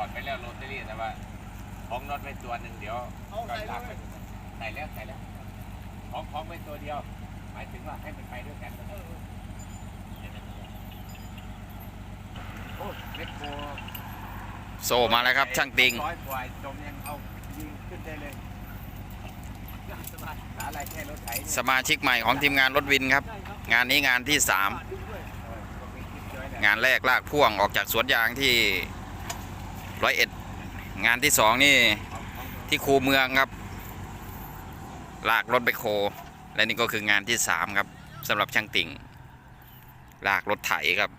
อดไปแล้วโรตารี่แต่ว่าของน็อตไปตัวหนึ่งเดี๋ยวเอาก็ใส่ลากเลไปยใส่แล้วใส่แล้วของของไปตัวเดียว หมายถึงว่าให้มันไปด้วยกันโอ้เล็กโบโซมาแล้วครับ ช่างติงร้อยกว่าจมยังเอายิงขึ้นได้เลยสบายหาอะไรแค่รถไถเนี่ยสมาชิกใหม่ของทีมงานรถวินครับใช่ครับงานนี้งานที่ดึงด้วยเออก็มีคลิปด้วยแหละ3งานแรกลากพ่วงออกจากสวนยางที่ ร้อยเอ็ดงานที่สองนี่ที่คูเมืองครับ ลากรถไปโค และนี่ก็คืองานที่สามครับสำหรับช่างติ่ง ลากรถไถครับ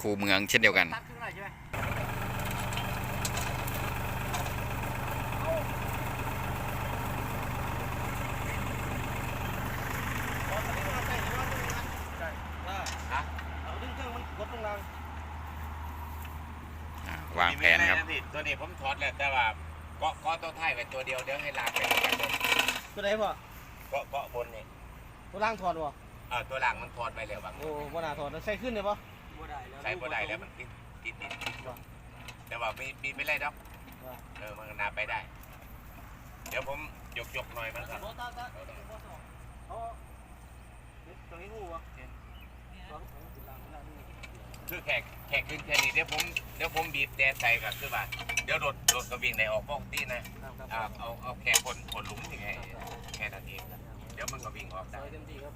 คูเมืองเช่นเดียวกัน ตัดขึ้นมาใช่ไหมเอาตัวนี้มาใส่หรือว่าตัวนี้นะใช่ได้ ฮะ เอาดึงเครื่องมันกดตรงกลาง อ่าวางแผนครับมีอะไระพี่ตัวนี้ผมถอดแล้วแต่ว่าเกาะเกาะตัวท้ายไว้ตัวเดียวเดี๋ยวให้ลากไปด้วยกันเลยตัวไหนพ่อเกาะเกาะบนนี่ตัวล่างถอดบ่เออตัวหลังมันถอดไปแล้วบางโอ้บ่น่าถอดแล้วใส่ขึ้นเลยบ่บ่ได้แล้วใช้บ่ได้แล้วมันติดติดติดติดลงแต่ว่ามีมีไม่ไรดอกเออมันก็นาไปได้ เดี๋ยวผมยกยกหน่อยมันก่อนบ่ตาตาเอาตรงนี้หูวะสองของตัวล่างตัวล่างนี่คือแขก แขกขึ้นแค่นี้เดี๋ยวผมเดี๋ยวผมบีบแต่ใส่กับคือว่าเดี๋ยวรถรถกระวิ่งในออกปกตินะครับครับอ่าเอาเอาแค่คนคนหลุมยังไงแค่นั้นเองเดี๋ยวมันก็วิ่งออกใส่ได้ เต็มที่ครับ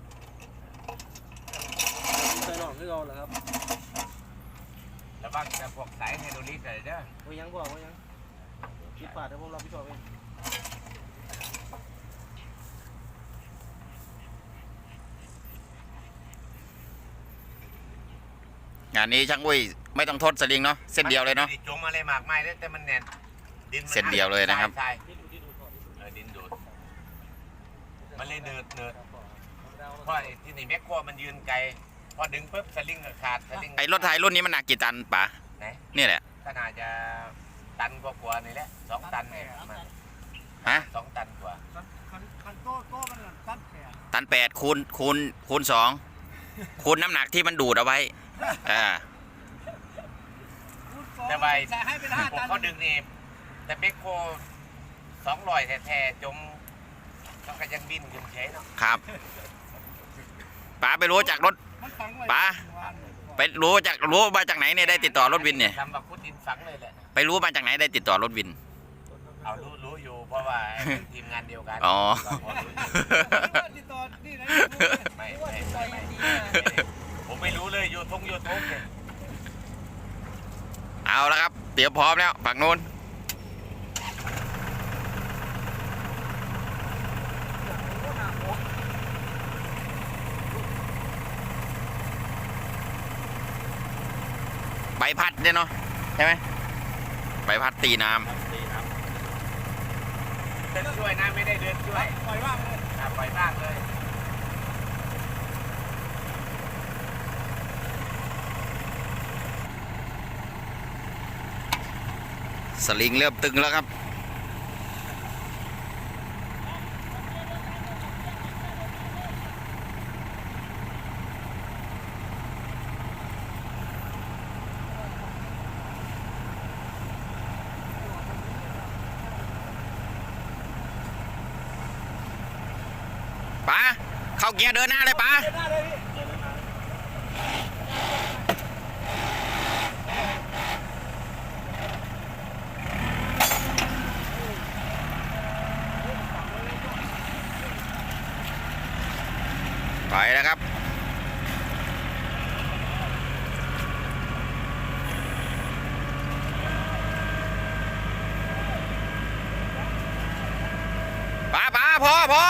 ใส่หน่องคือเอาเหรอครับระวังจะพวกสายไฮโดรลิกอะไรเด้อว่ายังบ่ว่ายังคิดปาดเดี๋ยวผมรับผิดชอบเอง งานนี้ช่างอุ้ยไม่ต้องทดสลิงเนาะเส้นเดียวเลยเนาะจงมาเลยมากมายเลยแต่มันแน่นดินมัเส้นเดียวเลยนะครับทายที่ดูที่ดูก่อนเออดินดูดมันเลยเนิร์ดเนิร์ดเพราะไอ้ที่นี่แมคโครมันยืนไกลพอดึงปุ๊บสลิงก็ขาดสลิงไอ้รถไถรุ่นนี้มันหนักกี่ตันป๋าไหนนี่แหละขนาดจะตันกว่าๆนี่แหละสองตันเนี่ยประมาณฮะสองตันกว่าคันคันโต้โต้มันตัดแขนตันแปดคูณคูณคูณสองคูณน้ำหนักที่มันดูดเอาไว้ อ่า แต่ใบใส่ให้เป็นห้าพวกตันเขาดึงนี่แต่แมคโครสองร้อยแท้ๆจมต้องก็ยังบินอยู่เฉยเนาะครับป๋าไปรู้จากรถมันฝังไว้ป๋าไปรู้จากรู้มาจากไหนเนี่ยได้ติดต่อรถวินเนี่ยทำแบบพุทดินฝังเลยแหละไปรู้มาจากไหนได้ติดต่อรถวิน เอารู้รู้อยู่เพราะว่าเป็นทีมงานเดียวกัน อ๋อเราพอรู้อยู่ติดต่อนี่นะไม่ไม่ไม่ไม่ผม ไม่รู้เลยยูทงยูทูบเนี่ยเอาแล้วครับเดี๋ยวพร้อมแล้วฝั่งนู้นใบพัดเนี่ยเนาะใช่ไหมใบพัดตีน้เดินช่วยนะไม่ได้เดินช่วยปล่อยว่างเลยอะปล่อยบ้างเลย สลิงเริ่มตึงแล้วครับ ป๋าเข้าเกียร์เดินหน้าเลยป๋า เดินหน้าเลยพี่ ไปนะครับป๋าป๋าพอพอ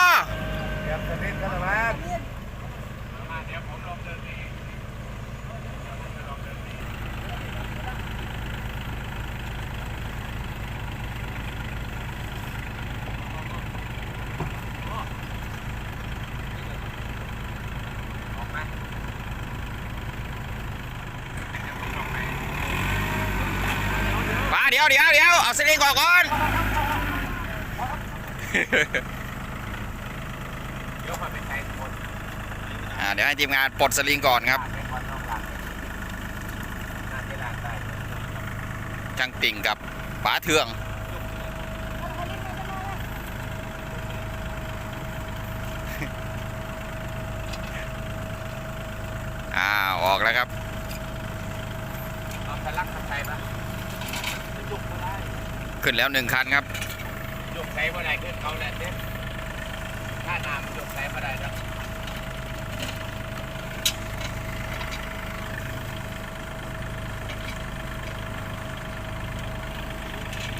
เดี๋ยวจะเล่นกันหรือมามาเดี๋ยวผมลองเดินเอง ป๋า เดี๋ยวเดี๋ยวเดี๋ยวเอาสลิงก่อนเดี๋ยวมาเป็นใจคนอ่าเดี๋ยวให้ทีมงานปลดสลิงก่อนครับจังติ่งกับป๋าเทือง อ้าวออกแล้วครับ เอาสลักขับใส่ปะ ยกมาได้ ขึ้นแล้วหนึ่งคันครับยกใส่บ่ได้ขึ้นเขาแหละเด้ถ้าน้ำยกใส่บ่ได้ครับ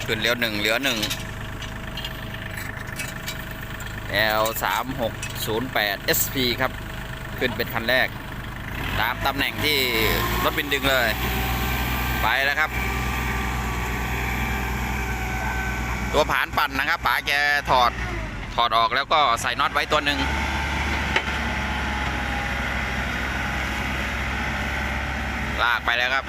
ขึ้นเลี้ยวหนึ่งเหลือหนึ่ง L 3 6 0 8 SP ครับ ขึ้นเป็นคันแรก ตามตำแหน่งที่รถบินดึงเลย ไปแล้วครับ ตัวผานปั่นนะครับป๋าแกถอดถอดออกแล้วก็ใส่น็อตไว้ตัวหนึ่งลากไปแล้วครับ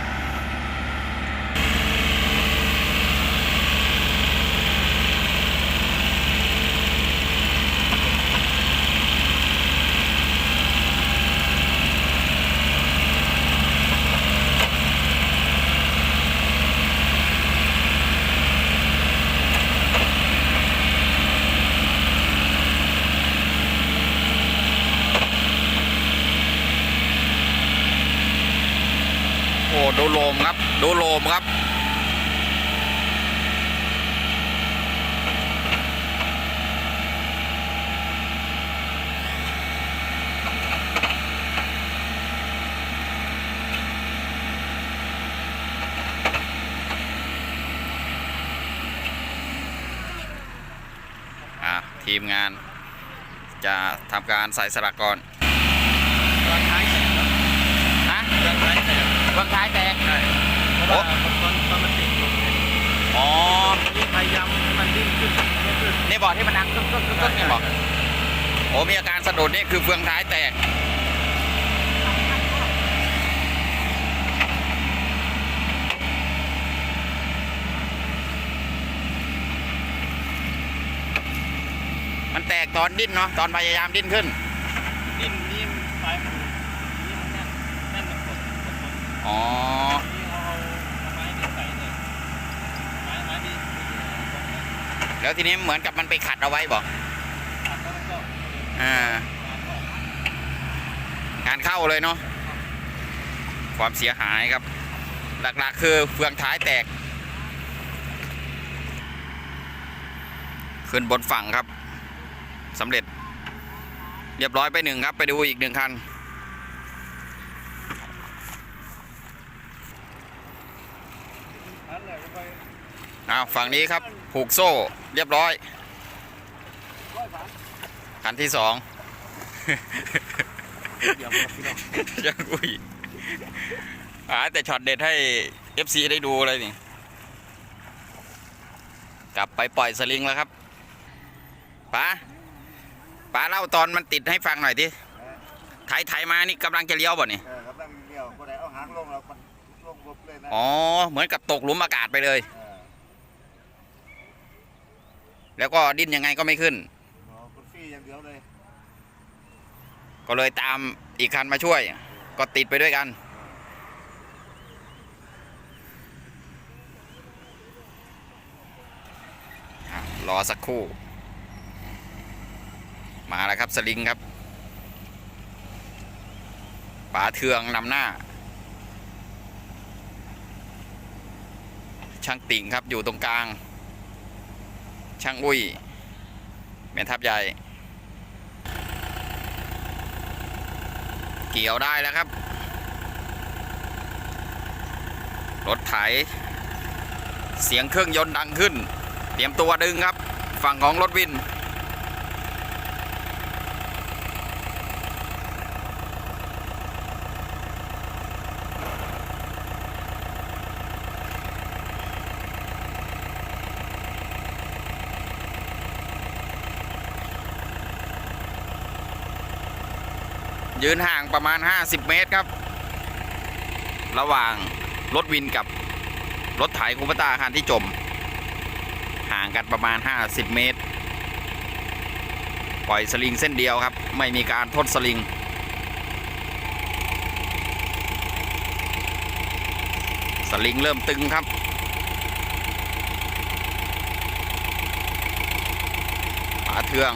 โอ้ดูโลมครับ ดูโลมครับ ทีมงานจะทำการใส่สลักก่อนตอนท้ายแตกครับฮะตอนท้ายแตกเบื้องท้าย เพราะว่าตอนตอนมันติดลงเนี่ยอ๋อ พยายามให้มันดิ้นขึ้นไม่ขึ้นนี่บอกที่มันดังกึกกึกกึกกึกนี่บอกโอ้มีอาการสะดุดนี่คือเฟืองท้ายแตก มันแตกตอนดิ้นเนาะตอนพยายามดิ้นขึ้น ดิ้นนี่มันปลายมันนี่มันแน่นแน่นมันกดกดกดอ๋อ นี่เขาเอาเอาไม้นี่ใส่เลยไม้ไม้ที่ที่อยู่ตรงนี้ แล้วทีนี้เหมือนกับมันไปขัดเอาไว้บอกขัดแล้วมันก็อ่างานเข้าเลยเนาะความเสียหายครับ หลักๆคือเฟืองท้ายแตก ขึ้นบนฝั่งครับสำเร็จ เรียบร้อยไปหนึ่งครับ ไปดูอีกหนึ่งคันแหละก็ไป อ้าวฝั่งนี้ครับผูกโซ่เรียบร้อยร้อยสามคันที่สองเดี๋ยวครับพี่น้องยังอุ้ยหาแต่ช็อตเด็ดให้ FC ได้ดูเลยนี่ กลับไปปล่อยสลิงแล้วครับป๋าป๋าเล่าตอนมันติดให้ฟังหน่อยดิไถไถมานี่กำลังจะเลี้ยวบ่นี่เออครับนั่งเดียวก็ได้เอาหางลงแล้วมันลงบบเลยนะอ๋อ เหมือนกับตกหลุมอากาศไปเลย เออ แล้วก็ดิ้นยังไงก็ไม่ขึ้นอ๋อคุณฟรีอย่างเดียวเลยก็เลยตามอีกคันมาช่วย ก็ติดไปด้วยกันอะรอสักครู่ มาแล้วครับสลิงครับป๋าเทืองนำหน้า ช่างติ่งครับอยู่ตรงกลาง ช่างอุ้ยแม่ทับใหญ่ เกี่ยวได้แล้วครับ รถไถ เสียงเครื่องยนต์ดังขึ้น เตรียมตัวดึงครับ ฝั่งของรถวิน ยืนห่างประมาณ 50 เมตรครับ ระหว่างรถวินกับรถไถคูปตาคันที่จม ห่างกันประมาณ 50 เมตร ปล่อยสลิงเส้นเดียวครับ ไม่มีการทดสลิง สลิงเริ่มตึงครับปาเทือง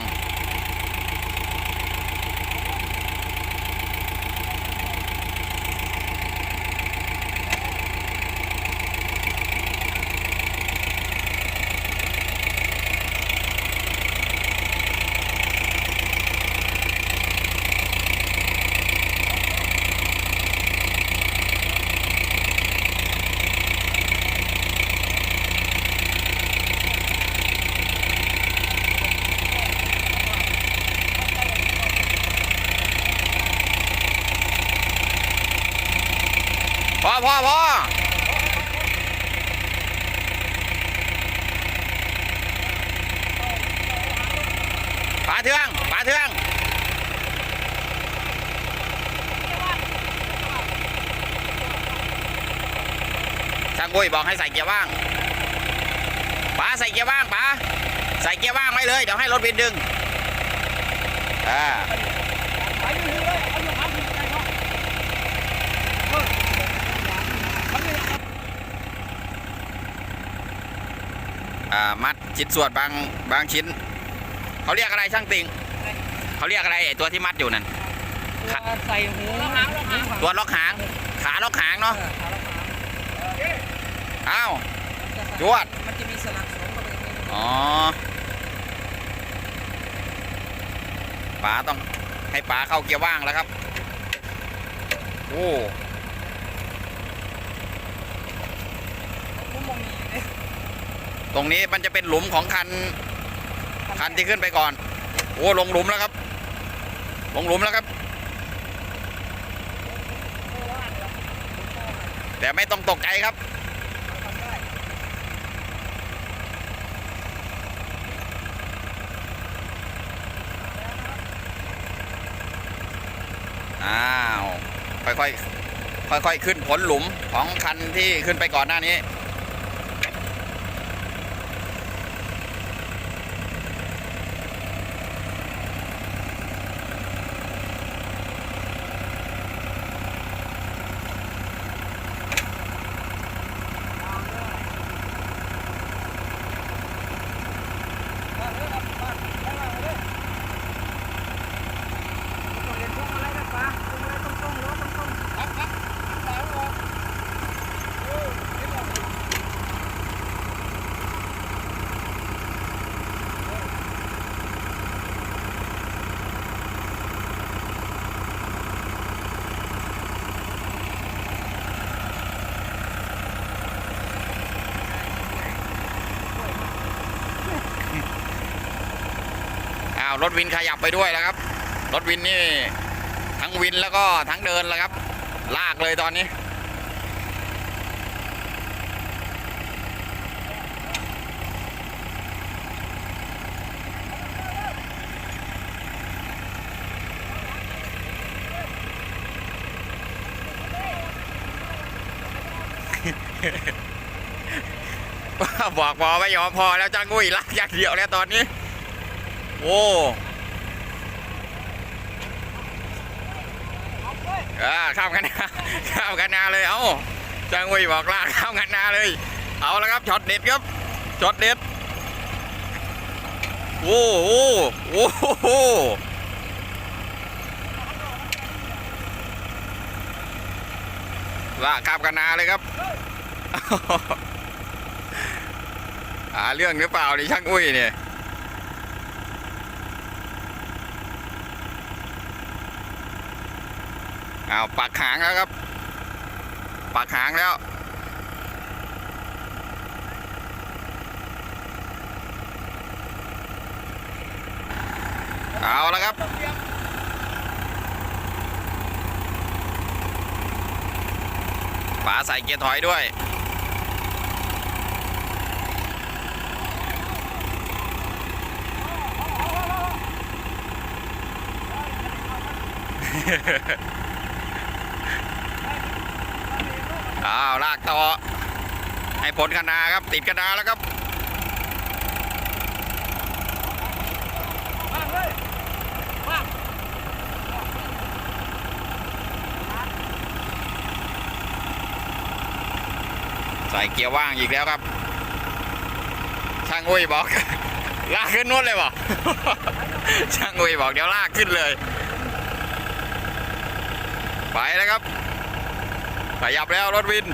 พอพอพอปลาเทืองปลาเทืองช่างกุ้ยบอกให้ใส่เกียร์ว่างป๋าใส่เกียร์ว่างป๋าใส่เกียร์ว่างไว้เลย เดี๋ยวให้รถบินดึงอ่า ไปอยู่เลยเอาอยู่ครับอยู่ใจเนาะเออมันเลยเอา อ่า มัดชิ้นส่วนบางบางชิ้น เขาเรียกอะไรช่างติงเขาเรียกอะไรไอ้ตัวที่มัดอยู่นั่นตัวใส่หูหางหางตัวล็อกหาง ขาล็อกหางเนาะอ้าวจวดมันจะมีสลักสวมเข้าไปในนี้อ๋อป๋าต้องให้ป๋าเข้าเกียร์ว่างแล้วครับ โอ้ มุมมองมีเอ๊ะ ตรงนี้มันจะเป็นหลุมของคัน คันที่ขึ้นไปก่อน โอ้ลงหลุมแล้วครับ ลงหลุมแล้วครับ แต่ไม่ต้องตกใจครับอ้าว ค่อยๆ ค่อยๆ ขึ้นผลหลุมของคันที่ขึ้นไปก่อนหน้านี้าวรถวินขยับไปด้วยแล้วครับ รถวินนี่ทั้งวินแล้วก็ทั้งเดินแล้วครับ ลากเลยตอนนี้ บอกพอไม่ยอมพอแล้วจ้างุ้ยลากอย่างเดียวแล้วตอนนี้ โอ้ข้ามกันนาข้ามกันนาเลย เอ้าจ้างวิบอกลากข้ามกันนาเลย เอาแล้วครับช็อตเด็ดครับช็อตเด็ดโอ้โหโอ้โหลากข้ามกันนาเลยครับหาเรื่องหรือเปล่าดิช่างอุ้ยเนี่ย อ้าวปักหางแล้วครับ ปักหางแล้วเอาแล้วครับ ป๋าใส่เกียร์ถอยด้วย อ้าวลากต่อ ให้ผละดาครับ ติดกระดาแล้วครับใส่เกียร์ว่างอีกแล้วครับ ช่างอุ้ยบอก ลากขึ้นนู้นเลยบอกช่างอุ้ยบอกเดี๋ยวลากขึ้นเลย ไปแล้วครับ ขยับแล้วรถวิน